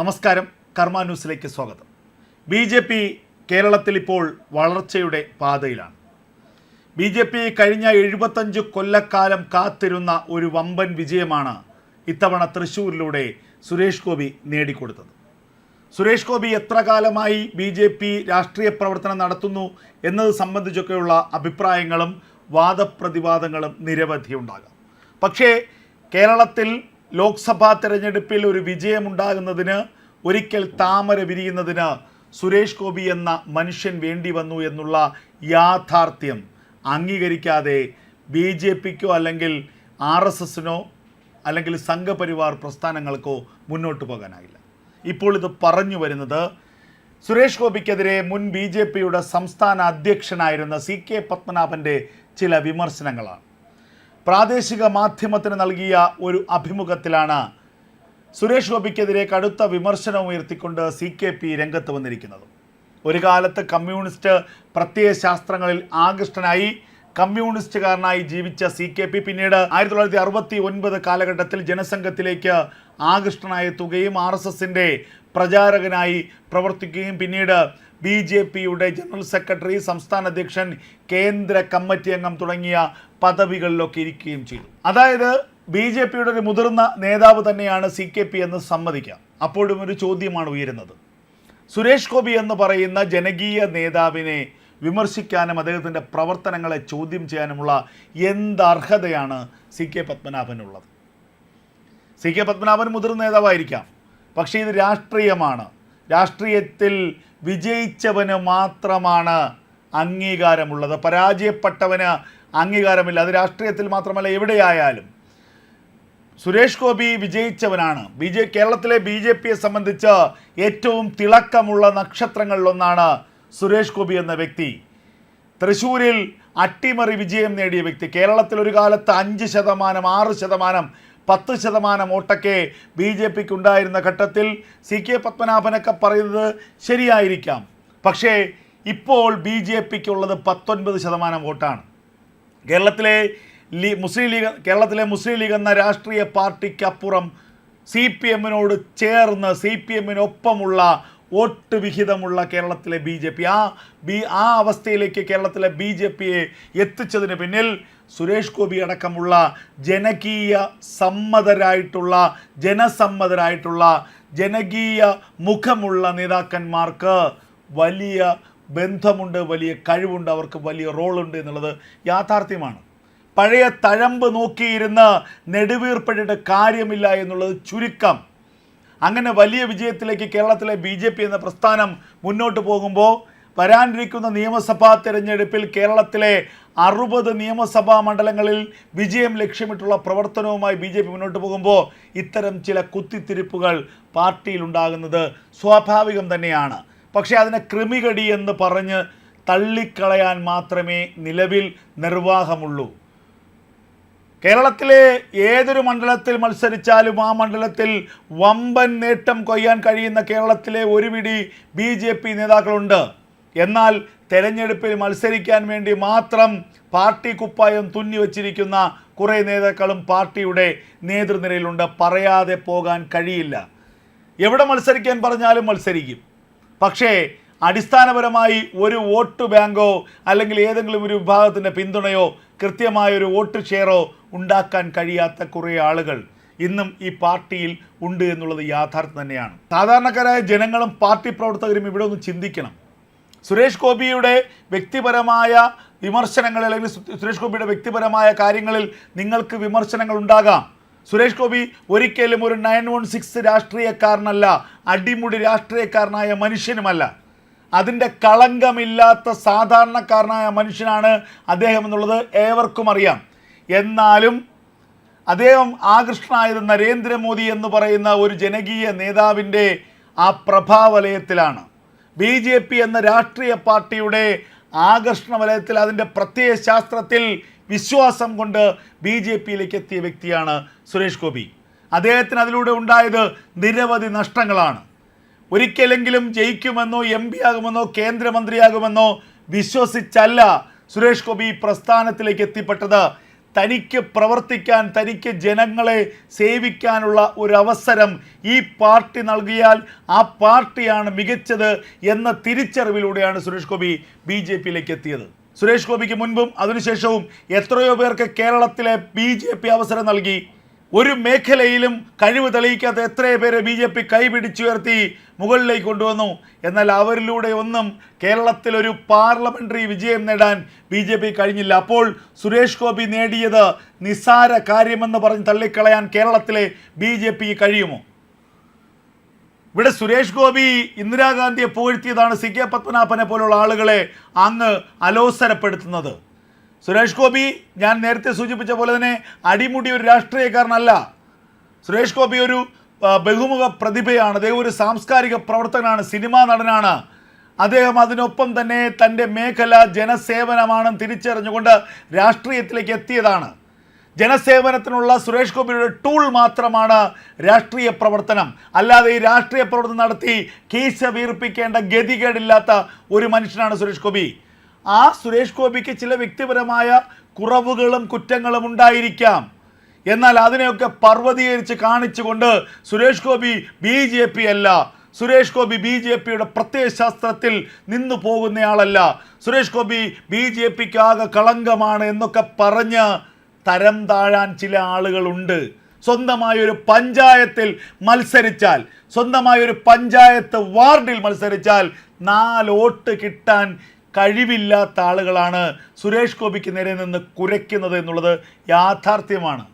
നമസ്കാരം. കർമ്മ ന്യൂസിലേക്ക് സ്വാഗതം. ബി ജെ പി കേരളത്തിൽ ഇപ്പോൾ വളർച്ചയുടെ പാതയിലാണ്. ബി ജെ പി കഴിഞ്ഞ എഴുപത്തഞ്ച് കൊല്ലക്കാലം കാത്തിരുന്ന ഒരു വമ്പൻ വിജയമാണ് ഇത്തവണ തൃശ്ശൂരിലൂടെ സുരേഷ് ഗോപി നേടിക്കൊടുത്തത്. സുരേഷ് ഗോപി എത്ര കാലമായി ബി ജെ പി രാഷ്ട്രീയ പ്രവർത്തനം നടത്തുന്നു എന്നത് സംബന്ധിച്ചൊക്കെയുള്ള അഭിപ്രായങ്ങളും വാദപ്രതിവാദങ്ങളും നിരവധി ഉണ്ടാകാം. പക്ഷേ കേരളത്തിൽ ലോക്സഭാ തെരഞ്ഞെടുപ്പിൽ ഒരു വിജയമുണ്ടാകുന്നതിന് ഒരിക്കൽ താമര വിരിയുന്നതിന് സുരേഷ് ഗോപി എന്ന മനുഷ്യൻ വേണ്ടി വന്നു എന്നുള്ള യാഥാർത്ഥ്യം അംഗീകരിക്കാതെ ബി ജെ പിക്കോ അല്ലെങ്കിൽ ആർ എസ് എസിനോ അല്ലെങ്കിൽ സംഘപരിവാർ പ്രസ്ഥാനങ്ങൾക്കോ മുന്നോട്ട് പോകാനാകില്ല ഇപ്പോൾ ഇത് പറഞ്ഞു വരുന്നത് സുരേഷ് ഗോപിക്കെതിരെ മുൻ ബി ജെ പിയുടെ സംസ്ഥാന അധ്യക്ഷനായിരുന്ന സി കെ പത്മനാഭന്റെ ചില വിമർശനങ്ങളാണ്. പ്രാദേശിക മാധ്യമത്തിന് നൽകിയ ഒരു അഭിമുഖത്തിലാണ് സുരേഷ് ഗോപിക്കെതിരെ കടുത്ത വിമർശനം ഉയർത്തിക്കൊണ്ട് സി കെ പി രംഗത്ത് വന്നിരിക്കുന്നത്. ഒരു കാലത്ത് കമ്മ്യൂണിസ്റ്റ് പ്രത്യയ ശാസ്ത്രങ്ങളിൽ ആകൃഷ്ടനായി കമ്മ്യൂണിസ്റ്റുകാരനായി ജീവിച്ച സി കെ പി പിന്നീട് ആയിരത്തി തൊള്ളായിരത്തി അറുപത്തി ഒൻപത് കാലഘട്ടത്തിൽ ജനസംഘത്തിലേക്ക് ആകൃഷ്ടനായെത്തുകയും ആർ എസ് എസിന്റെ പ്രചാരകനായി പ്രവർത്തിക്കുകയും പിന്നീട് ബി ജെ പിയുടെ ജനറൽ സെക്രട്ടറി സംസ്ഥാന അധ്യക്ഷൻ കേന്ദ്ര കമ്മിറ്റി അംഗം തുടങ്ങിയ പദവികളിലൊക്കെ ഇരിക്കുകയും ചെയ്തു. അതായത് ബി ജെ പിയുടെ ഒരു മുതിർന്ന നേതാവ് തന്നെയാണ് സി കെ പി എന്ന് സമ്മതിക്കാം. അപ്പോഴും ഒരു ചോദ്യമാണ് ഉയരുന്നത്. സുരേഷ് ഗോപി എന്ന് പറയുന്ന ജനകീയ നേതാവിനെ വിമർശിക്കാനും അദ്ദേഹത്തിന്റെ പ്രവർത്തനങ്ങളെ ചോദ്യം ചെയ്യാനുമുള്ള എന്ത് അർഹതയാണ് സി കെ പത്മനാഭനുള്ളത്. സി കെ പത്മനാഭൻ മുതിർന്ന നേതാവായിരിക്കാം. പക്ഷേ ഇത് രാഷ്ട്രീയമാണ്. രാഷ്ട്രീയത്തിൽ വിജയിച്ചവന് മാത്രമാണ് അംഗീകാരമുള്ളത്. പരാജയപ്പെട്ടവന് അംഗീകാരമില്ല. അത് രാഷ്ട്രീയത്തിൽ മാത്രമല്ല എവിടെയായാലും. സുരേഷ് ഗോപി വിജയിച്ചവനാണ്. ബി ജെ കേരളത്തിലെ ബി ജെ പിയെ സംബന്ധിച്ച് ഏറ്റവും തിളക്കമുള്ള നക്ഷത്രങ്ങളിലൊന്നാണ് സുരേഷ് ഗോപി എന്ന വ്യക്തി. തൃശ്ശൂരിൽ അട്ടിമറി വിജയം നേടിയ വ്യക്തി. കേരളത്തിൽ ഒരു കാലത്ത് അഞ്ച് ശതമാനം ആറ് ശതമാനം പത്ത് ശതമാനം വോട്ടൊക്കെ ബി ജെ പിക്ക് ഉണ്ടായിരുന്ന ഘട്ടത്തിൽ സി കെ പത്മനാഭനൊക്കെ പറയുന്നത് ശരിയായിരിക്കാം. പക്ഷേ ഇപ്പോൾ ബി ജെ പിക്ക് ഉള്ളത് പത്തൊൻപത് ശതമാനം വോട്ടാണ്. കേരളത്തിലെ ലീ മുസ്ലിം ലീഗ് കേരളത്തിലെ മുസ്ലിം ലീഗ് എന്ന രാഷ്ട്രീയ പാർട്ടിക്കപ്പുറം സി പി എമ്മിനോട് ചേർന്ന് സി പി എമ്മിനൊപ്പമുള്ള വോട്ട് വിഹിതമുള്ള കേരളത്തിലെ ബി ജെ പി. ആ ബി ആ അവസ്ഥയിലേക്ക് കേരളത്തിലെ ബി ജെ പിയെ എത്തിച്ചതിന് പിന്നിൽ സുരേഷ് ഗോപി അടക്കമുള്ള ജനകീയ സമ്മതരായിട്ടുള്ള ജനസമ്മതരായിട്ടുള്ള ജനകീയ മുഖമുള്ള നേതാക്കന്മാർക്ക് വലിയ ബന്ധമുണ്ട് വലിയ കഴിവുണ്ട് അവർക്ക് വലിയ റോളുണ്ട് എന്നുള്ളത് യാഥാർത്ഥ്യമാണ്. പഴയ തഴമ്പ് നോക്കിയിരുന്ന് നെടുവീർപ്പഴയുടെ കാര്യമില്ല എന്നുള്ളത് ചുരുക്കം. അങ്ങനെ വലിയ വിജയത്തിലേക്ക് കേരളത്തിലെ ബി എന്ന പ്രസ്ഥാനം മുന്നോട്ട് പോകുമ്പോൾ വരാനിരിക്കുന്ന നിയമസഭാ തെരഞ്ഞെടുപ്പിൽ കേരളത്തിലെ അറുപത് നിയമസഭാ മണ്ഡലങ്ങളിൽ വിജയം ലക്ഷ്യമിട്ടുള്ള പ്രവർത്തനവുമായി ബി ജെ പി മുന്നോട്ട് പോകുമ്പോൾ ഇത്തരം ചില കുത്തിത്തിരിപ്പുകൾ പാർട്ടിയിൽ ഉണ്ടാകുന്നത് സ്വാഭാവികം തന്നെയാണ്. പക്ഷേ അതിനെ ക്രിമികടി എന്ന് പറഞ്ഞ് തള്ളിക്കളയാൻ മാത്രമേ നിലവിൽ നിർവാഹമുള്ളൂ. കേരളത്തിലെ ഏതൊരു മണ്ഡലത്തിൽ മത്സരിച്ചാലും ആ മണ്ഡലത്തിൽ വമ്പൻ നേട്ടം കൊയ്യാൻ കഴിയുന്ന കേരളത്തിലെ ഒരു പിടി ബി ജെ പി നേതാക്കളുണ്ട്. എന്നാൽ തെരഞ്ഞെടുപ്പിൽ മത്സരിക്കാൻ വേണ്ടി മാത്രം പാർട്ടി കുപ്പായം തുന്നി വച്ചിരിക്കുന്ന കുറേ നേതാക്കളും പാർട്ടിയുടെ നേതൃനിരയിലുണ്ട്. പറയാതെ പോകാൻ കഴിയില്ല. എവിടെ മത്സരിക്കാൻ പറഞ്ഞാലും മത്സരിക്കും. പക്ഷേ അടിസ്ഥാനപരമായി ഒരു വോട്ട് ബാങ്കോ അല്ലെങ്കിൽ ഏതെങ്കിലും ഒരു വിഭാഗത്തിന്റെ പിന്തുണയോ കൃത്യമായ ഒരു വോട്ട് ഷെയറോ ഉണ്ടാക്കാൻ കഴിയാത്ത കുറേ ആളുകൾ ഇന്നും ഈ പാർട്ടിയിൽ ഉണ്ട് എന്നുള്ളത് യാഥാർത്ഥ്യം തന്നെയാണ്. സാധാരണക്കാരായ ജനങ്ങളും പാർട്ടി പ്രവർത്തകരും ഇവിടെ ഒന്ന് ചിന്തിക്കണം. സുരേഷ് ഗോപിയുടെ വ്യക്തിപരമായ വിമർശനങ്ങൾ അല്ലെങ്കിൽ സുരേഷ് ഗോപിയുടെ വ്യക്തിപരമായ കാര്യങ്ങളിൽ നിങ്ങൾക്ക് വിമർശനങ്ങൾ ഉണ്ടാകാം. സുരേഷ് ഗോപി ഒരിക്കലും ഒരു നയൻ വൺ സിക്സ് രാഷ്ട്രീയക്കാരനല്ല അടിമുടി രാഷ്ട്രീയക്കാരനായ മനുഷ്യനുമല്ല. അതിന്റെ കളങ്കമില്ലാത്ത സാധാരണക്കാരനായ മനുഷ്യനാണ് അദ്ദേഹം എന്നുള്ളത് ഏവർക്കും അറിയാം. എന്നാലും അദ്ദേഹം ആകൃഷ്ടനായത് നരേന്ദ്രമോദി എന്ന് പറയുന്ന ഒരു ജനകീയ നേതാവിന്റെ ആ പ്രഭാവലയത്തിലാണ്. ബി ജെ പി എന്ന രാഷ്ട്രീയ പാർട്ടിയുടെ ആകർഷണ വലയത്തിൽ അതിന്റെ പ്രത്യയ ശാസ്ത്രത്തിൽ വിശ്വാസം കൊണ്ട് ബി ജെ പിയിലേക്ക് എത്തിയ വ്യക്തിയാണ് സുരേഷ് ഗോപി. അദ്ദേഹത്തിന് അതിലൂടെ ഉണ്ടായത് നിരവധി നഷ്ടങ്ങളാണ്. ഒരിക്കലെങ്കിലും ജയിക്കുമെന്നോ എം പി ആകുമെന്നോ കേന്ദ്രമന്ത്രിയാകുമെന്നോ വിശ്വസിച്ചല്ല സുരേഷ് ഗോപി പ്രസ്ഥാനത്തിലേക്ക് എത്തിപ്പെട്ടത്. തനിക്ക് പ്രവർത്തിക്കാൻ തനിക്ക് ജനങ്ങളെ സേവിക്കാനുള്ള ഒരു അവസരം ഈ പാർട്ടി നൽകിയാൽ ആ പാർട്ടിയാണ് മികച്ചത് എന്ന തിരിച്ചറിവിലൂടെയാണ് സുരേഷ് ഗോപി ബി ജെ പിയിലേക്ക് എത്തിയത്. സുരേഷ് ഗോപിക്ക് മുൻപും അതിനുശേഷവും എത്രയോ പേർക്ക് കേരളത്തിലെ ബി ജെ പി അവസരം നൽകി. ഒരു മേഖലയിലും കഴിവ് തെളിയിക്കാത്ത എത്രയോ പേരെ ബി ജെ പി കൈപിടിച്ചുയർത്തി മുകളിലേക്ക് കൊണ്ടുവന്നു. എന്നാൽ അവരിലൂടെ ഒന്നും കേരളത്തിലൊരു പാർലമെന്ററി വിജയം നേടാൻ ബി ജെ പി കഴിഞ്ഞില്ല. അപ്പോൾ സുരേഷ് ഗോപി നേടിയത് നിസ്സാര കാര്യമെന്ന് പറഞ്ഞ് തള്ളിക്കളയാൻ കേരളത്തിലെ ബി ജെ പി കഴിയുമോ? ഇവിടെ സുരേഷ് ഗോപി ഇന്ദിരാഗാന്ധിയെ പുകഴ്ത്തിയതാണ് സി കെ പത്മനാഭനെ പോലുള്ള ആളുകളെ അങ്ങ് അലോസരപ്പെടുത്തുന്നത്. സുരേഷ് ഗോപി ഞാൻ നേരത്തെ സൂചിപ്പിച്ച പോലെ തന്നെ അടിമുടി ഒരു രാഷ്ട്രീയക്കാരനല്ല. സുരേഷ് ഗോപി ഒരു ബഹുമുഖ പ്രതിഭയാണ്. അദ്ദേഹം ഒരു സാംസ്കാരിക പ്രവർത്തകനാണ് സിനിമാ നടനാണ്. അദ്ദേഹം അതിനൊപ്പം തന്നെ തന്റെ മേഖല ജനസേവനമാണെന്ന് തിരിച്ചറിഞ്ഞുകൊണ്ട് രാഷ്ട്രീയത്തിലേക്ക് എത്തിയതാണ്. ജനസേവനത്തിനുള്ള സുരേഷ് ഗോപിയുടെ ടൂൾ മാത്രമാണ് രാഷ്ട്രീയ പ്രവർത്തനം. അല്ലാതെ ഈ രാഷ്ട്രീയ പ്രവർത്തനം നടത്തി കീശ വീർപ്പിക്കേണ്ട ഗതികേടില്ലാത്ത ഒരു മനുഷ്യനാണ് സുരേഷ് ഗോപി. ആ സുരേഷ് ഗോപിക്ക് ചില വ്യക്തിപരമായ കുറവുകളും കുറ്റങ്ങളും ഉണ്ടായിരിക്കാം. എന്നാൽ അതിനെയൊക്കെ പർവതീകരിച്ച് കാണിച്ചുകൊണ്ട് Suresh Gopi B J P അല്ല. സുരേഷ് ഗോപി ബി ജെ പിയുടെ പ്രത്യയശാസ്ത്രത്തിൽ നിന്നു പോകുന്നയാളല്ല. സുരേഷ് ഗോപി ബി ജെ പിക്ക് ആകെ കളങ്കമാണ് എന്നൊക്കെ പറഞ്ഞ് തരം താഴാൻ ചില ആളുകളുണ്ട്. സ്വന്തമായൊരു പഞ്ചായത്തിൽ മത്സരിച്ചാൽ സ്വന്തമായൊരു പഞ്ചായത്ത് വാർഡിൽ മത്സരിച്ചാൽ നാല് വോട്ട് കിട്ടാൻ കഴിവില്ലാത്ത ആളുകളാണ് സുരേഷ് ഗോപിക്ക് നേരെ നിന്ന് കുരയ്ക്കുന്നത് എന്നുള്ളത് യാഥാർത്ഥ്യമാണ്.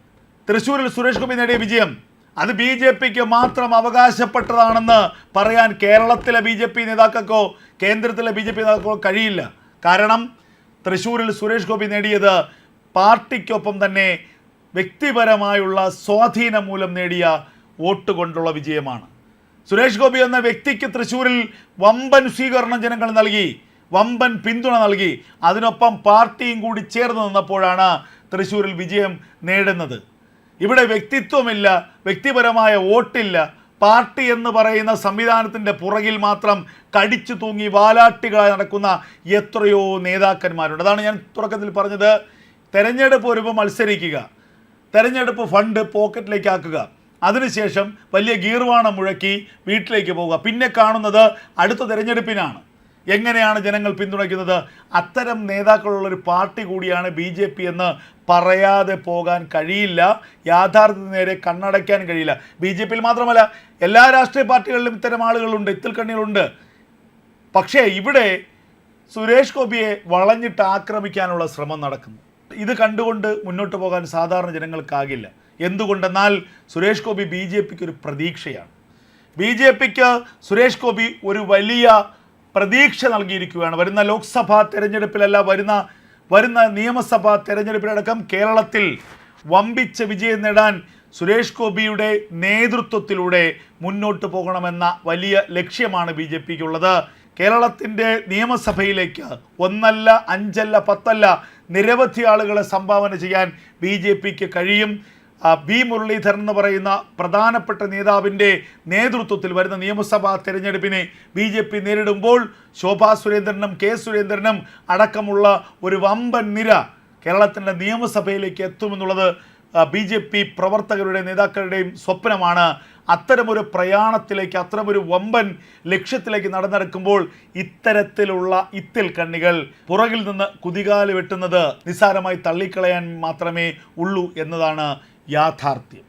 തൃശ്ശൂരിൽ സുരേഷ് ഗോപി നേടിയ വിജയം അത് ബി ജെ പിക്ക് മാത്രം അവകാശപ്പെട്ടതാണെന്ന് പറയാൻ കേരളത്തിലെ ബി ജെ പി നേതാക്കൾക്കോ കേന്ദ്രത്തിലെ ബി ജെ പി നേതാക്കൾക്കോ കഴിയില്ല. കാരണം തൃശ്ശൂരിൽ സുരേഷ് ഗോപി നേടിയത് പാർട്ടിക്കൊപ്പം തന്നെ വ്യക്തിപരമായുള്ള സ്വാധീനം മൂലം നേടിയ വോട്ട് കൊണ്ടുള്ള വിജയമാണ്. സുരേഷ് ഗോപി എന്ന വ്യക്തിക്ക് തൃശ്ശൂരിൽ വമ്പൻ സ്വീകരണം ജനങ്ങൾ നൽകി. വമ്പൻ പിന്തുണ നൽകി. അതിനൊപ്പം പാർട്ടിയും കൂടി ചേർന്ന് നിന്നപ്പോഴാണ് തൃശ്ശൂരിൽ വിജയം നേടുന്നത്. ഇവിടെ വ്യക്തിത്വമില്ല വ്യക്തിപരമായ വോട്ടില്ല. പാർട്ടി എന്ന് പറയുന്ന സംവിധാനത്തിന്റെ പുറകിൽ മാത്രം കടിച്ചു തൂങ്ങി വാലാട്ടികളായി നടക്കുന്ന എത്രയോ നേതാക്കന്മാരുണ്ട്. അതാണ് ഞാൻ തുടക്കത്തിൽ പറഞ്ഞത്. തെരഞ്ഞെടുപ്പ് വരുമ്പോൾ മത്സരിക്കുക. തെരഞ്ഞെടുപ്പ് ഫണ്ട് പോക്കറ്റിലേക്ക് ആക്കുക. അതിനുശേഷം വലിയ ഗീർവാണം മുഴക്കി വീട്ടിലേക്ക് പോവുക. പിന്നെ കാണുന്നത് അടുത്ത തെരഞ്ഞെടുപ്പിനാണ്. എങ്ങനെയാണ് ജനങ്ങൾ പിന്തുണയ്ക്കുന്നത്? അത്തരം നേതാക്കളുള്ള ഒരു പാർട്ടി കൂടിയാണ് ബി ജെ പി എന്ന് പറയാതെ പോകാൻ കഴിയില്ല. യാഥാർത്ഥ്യത്തിന് നേരെ കണ്ണടയ്ക്കാൻ കഴിയില്ല. ബി ജെ പിയിൽ മാത്രമല്ല എല്ലാ രാഷ്ട്രീയ പാർട്ടികളിലും ഇത്തരം ആളുകളുണ്ട് ഇത്തിൽ കണ്ണികളുണ്ട്. പക്ഷേ ഇവിടെ സുരേഷ് ഗോപിയെ വളഞ്ഞിട്ട് ആക്രമിക്കാനുള്ള ശ്രമം നടക്കുന്നു. ഇത് കണ്ടുകൊണ്ട് മുന്നോട്ട് പോകാൻ സാധാരണ ജനങ്ങൾക്കാകില്ല. എന്തുകൊണ്ടെന്നാൽ സുരേഷ് ഗോപി ബി ജെ പിക്ക് ഒരു പ്രതീക്ഷയാണ്. ബി ജെ പിക്ക് സുരേഷ് ഗോപി ഒരു വലിയ പ്രതീക്ഷ നൽകിയിരിക്കുകയാണ്. വരുന്ന ലോക്സഭാ തെരഞ്ഞെടുപ്പിലല്ല വരുന്ന വരുന്ന നിയമസഭാ തെരഞ്ഞെടുപ്പിലടക്കം കേരളത്തിൽ വമ്പിച്ച വിജയം നേടാൻ സുരേഷ് ഗോപിയുടെ നേതൃത്വത്തിലൂടെ മുന്നോട്ട് പോകണമെന്ന വലിയ ലക്ഷ്യമാണ് ബി ജെ പിക്കുള്ളത്. കേരളത്തിന്റെ നിയമസഭയിലേക്ക് ഒന്നല്ല അഞ്ചല്ല പത്തല്ല നിരവധി ആളുകളെ സംഭാവന ചെയ്യാൻ ബി കഴിയും. വി മുരളീധരൻ എന്ന് പറയുന്ന പ്രധാനപ്പെട്ട നേതാവിന്റെ നേതൃത്വത്തിൽ വരുന്ന നിയമസഭാ തെരഞ്ഞെടുപ്പിനെ ബി ജെ പി നേരിടുമ്പോൾ ശോഭാ സുരേന്ദ്രനും കെ സുരേന്ദ്രനും അടക്കമുള്ള ഒരു വമ്പൻ നിര കേരളത്തിന്റെ നിയമസഭയിലേക്ക് എത്തുമെന്നുള്ളത് ബി ജെ പി പ്രവർത്തകരുടെ നേതാക്കളുടെയും സ്വപ്നമാണ്. അത്തരമൊരു പ്രയാണത്തിലേക്ക് അത്തരമൊരു വമ്പൻ ലക്ഷ്യത്തിലേക്ക് നടന്നെടുക്കുമ്പോൾ ഇത്തരത്തിലുള്ള ഇത്തിൽ കണ്ണികൾ പുറകിൽ നിന്ന് കുതികാൽ വെട്ടുന്നത് നിസ്സാരമായി തള്ളിക്കളയാൻ മാത്രമേ ഉള്ളൂ എന്നതാണ് याथार्थ्यम